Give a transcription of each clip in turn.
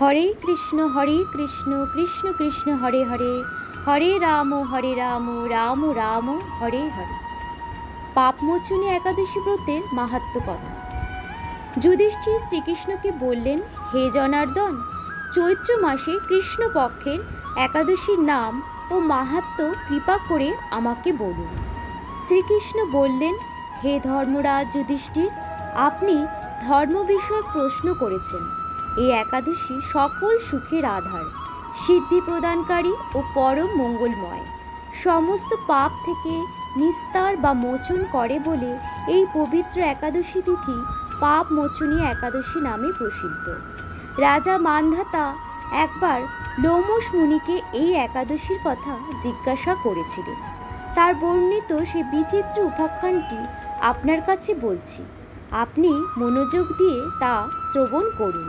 হরে কৃষ্ণ হরে কৃষ্ণ কৃষ্ণ কৃষ্ণ, হরে হরে। হরে রাম হরে রাম রাম রাম, হরে হরে। পাপমোচনী একাদশী ব্রতের মাহাত্ম কথা। যুধিষ্ঠির শ্রীকৃষ্ণকে বললেন, হে জনার্দন, চৈত্র মাসে কৃষ্ণপক্ষের একাদশীর নাম ও মাহাত্ম কৃপা করে আমাকে বলুন। শ্রীকৃষ্ণ বললেন, হে ধর্মরাজ যুধিষ্ঠির, আপনি ধর্ম বিষয়ক প্রশ্ন করেছেন। এই একাদশী সকল সুখের আধার, সিদ্ধি প্রদানকারী ও পরম মঙ্গলময়। সমস্ত পাপ থেকে নিস্তার বা মোচন করে বলে এই পবিত্র একাদশী তিথি পাপ মোচনী একাদশী নামে প্রসিদ্ধ। রাজা মানধাতা একবার লোমস মুনিকে এই একাদশীর কথা জিজ্ঞাসা করেছিলেন। তার বর্ণিত সে বিচিত্র উপাখ্যানটি আপনার কাছে বলছি। আপনি মনোযোগ দিয়ে তা শ্রবণ করুন।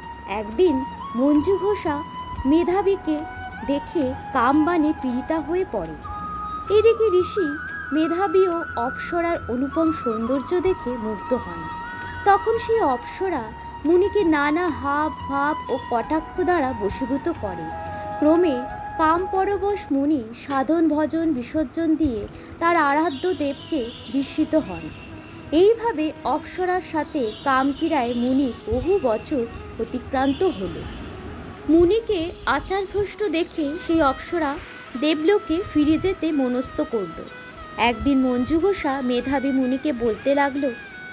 একদিন মঞ্জু ঘোষা মেধাবীকে দেখে কামবানে পীড়িতা হয়ে পড়ে। এদিকে ঋষি মেধাবী ও অপ্সরার অনুপম সৌন্দর্য দেখে মুগ্ধ হন। তখন সেই অপ্সরা মুনিকে নানা হাব ভাব ও কটাক্ষ দ্বারা বশীভূত করে। ক্রমে কাম পরবশ মুনি সাধন ভজন বিসর্জন দিয়ে তার আরাধ্য দেবকে বিস্মিত হন। এইভাবে অপ্সরার সাথে কামকিরায় মুনি বহু বছর অতিক্রান্ত হল। মুনিকে আচারভ্রষ্ট দেখে সেই অপ্সরা দেবলোকে ফিরে যেতে মনস্থ করল। একদিন মঞ্জু ঘোষা মেধাবী মুনিকে বলতে লাগল,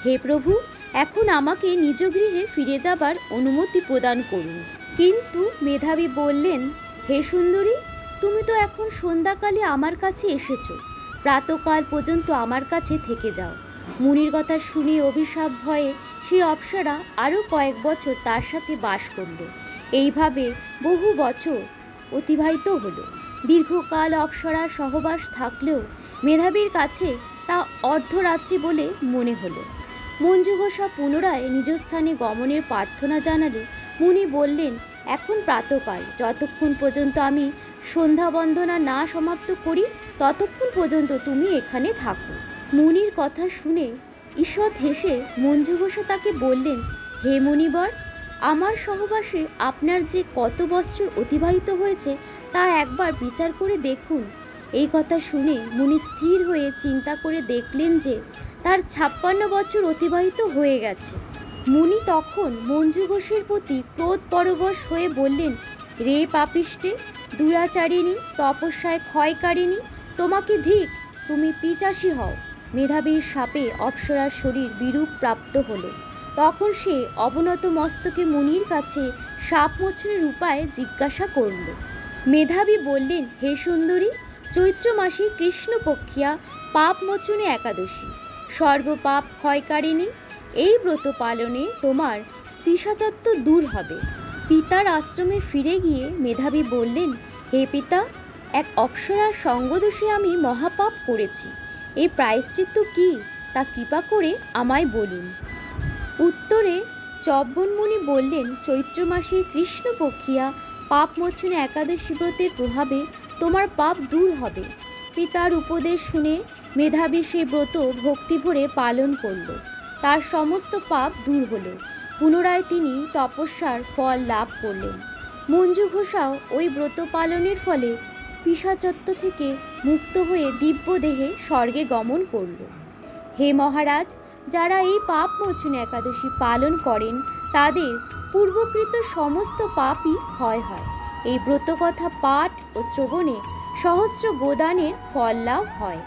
হে প্রভু, এখন আমাকে নিজ গৃহে ফিরে যাবার অনুমতি প্রদান করুন। কিন্তু মেধাবী বললেন, হে সুন্দরী, তুমি তো এখন সন্ধ্যাকালে আমার কাছে এসেছ। প্রাতকাল পর্যন্ত আমার কাছে থেকে যাও। মুনির কথা শুনে অভিশাপ ভয়ে সেই অপ্সরা আরও কয়েক বছর তার সাথে বাস করল। এইভাবে বহু বছর অতিবাহিত হলো। দীর্ঘকাল অপ্সরার সহবাস থাকলেও মেধাবীর কাছে তা অর্ধরাত্রি বলে মনে হলো। মঞ্জু ঘোষা পুনরায় নিজ স্থানে গমনের প্রার্থনা জানালে মুনি বললেন, এখন প্রাতকাল, যতক্ষণ পর্যন্ত আমি সন্ধ্যা বন্দনা না সমাপ্ত করি, ততক্ষণ পর্যন্ত তুমি এখানে থাকো। মুনির কথা শুনে ঈষৎ হেসে মঞ্জু ঘোষা তাকে বললেন, হে মুনিবর, আমার সহবাসে আপনার যে কত বৎসর অতিবাহিত হয়েছে তা একবার বিচার করে দেখুন। এই কথা শুনে মুনি স্থির হয়ে চিন্তা করে দেখলেন যে তার ছাপ্পান্ন বছর অতিবাহিত হয়ে গেছে। মুনি তখন মঞ্জু ঘোষের প্রতি ক্রোধ পরবশ হয়ে বললেন, রে পাপিষ্টে, দুরাচারিণী, তপস্যায় ক্ষয়কারিণী, তোমাকে ধিক, তুমি পিচাসী হও। মেধাবীর সাপে অপ্সরার শরীর বিরূপ প্রাপ্ত হলো। তখন সে অবনত মস্তকে মুনির কাছে সাপ মোচনের উপায় জিজ্ঞাসা করল, মেধাবী বললেন, হে সুন্দরী, চৈত্র মাসে কৃষ্ণপক্ষিয়া পাপ মোচনে একাদশী। সর্বপাপ ক্ষয়কারিণী, এই ব্রত পালনে তোমার পিসাচত্ব দূর হবে। পিতার আশ্রমে ফিরে গিয়ে মেধাবী বললেন, হে পিতা, এক অপ্সরার সঙ্গদোষে আমি মহাপাপ করেছি। এই প্রায়শ্চিত্ত কি? তা কৃপা করে আমায় বলুন। উত্তরে চব্বনমুনি বললেন, চৈত্র মাসে কৃষ্ণপক্ষিয়া পাপ মোচনে একাদশী ব্রতের প্রভাবে তোমার পাপ দূর হবে। পিতার উপদেশ শুনে মেধাবী সে ব্রত ভক্তি ভরে পালন করল। তার সমস্ত পাপ দূর হলো। পুনরায় তিনি তপস্যার ফল লাভ করলেন। মঞ্জু ঘোষাও ওই ব্রত পালনের ফলে পিসাচত্ব থেকে মুক্ত হয়ে দিব্য দেহে স্বর্গে গমন করল। হে মহারাজ, যারা এই পাপ মোচন একাদশী পালন করেন, তাদের পূর্বকৃত সমস্ত পাপই ক্ষয় হয়। এই ব্রতকথা পাঠ ও শ্রবণে সহস্র গোদানের ফল লাভ হয়।